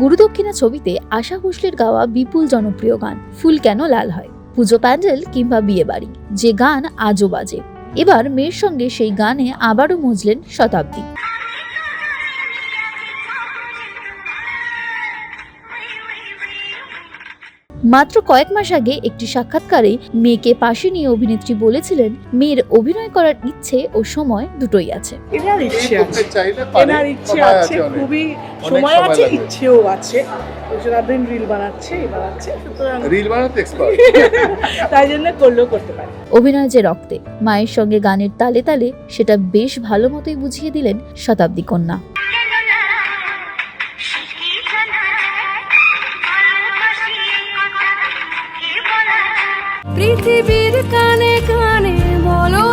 গুরুদক্ষিণা ছবিতে আশা ভোসলের গাওয়া বিপুল জনপ্রিয় গান, ফুল কেন লাল হয়? পুজো প্যান্ডেল কিংবা বিয়ে বাড়ি যে গান আজও বাজে। এবার মেয়ের সঙ্গে সেই গানে আবারও মজলেন শতাব্দী। মাত্র কয়েক মাস আগে একটি সাক্ষাৎকারে মেয়েকে পাশে নিয়ে অভিনেত্রী বলেছিলেন মেয়ের অভিনয় করার ইচ্ছে ও সময় দুটোই আছে। এনার ইচ্ছে আছে। এনার ইচ্ছে আছে খুবই সময় আছে ইচ্ছেও আছে। রিল বানাচ্ছে বানাচ্ছে সুতরাং রিল বানাতে এক্সপার্ট তাই জন্য করলেও করতে পারে। অভিনয় যে রক্তে মায়ের সঙ্গে গানের তালে তালে সেটা বেশ ভালো মতোই বুঝিয়ে দিলেন শতাব্দী কন্যা। পৃথিবীর কানে কানে বলো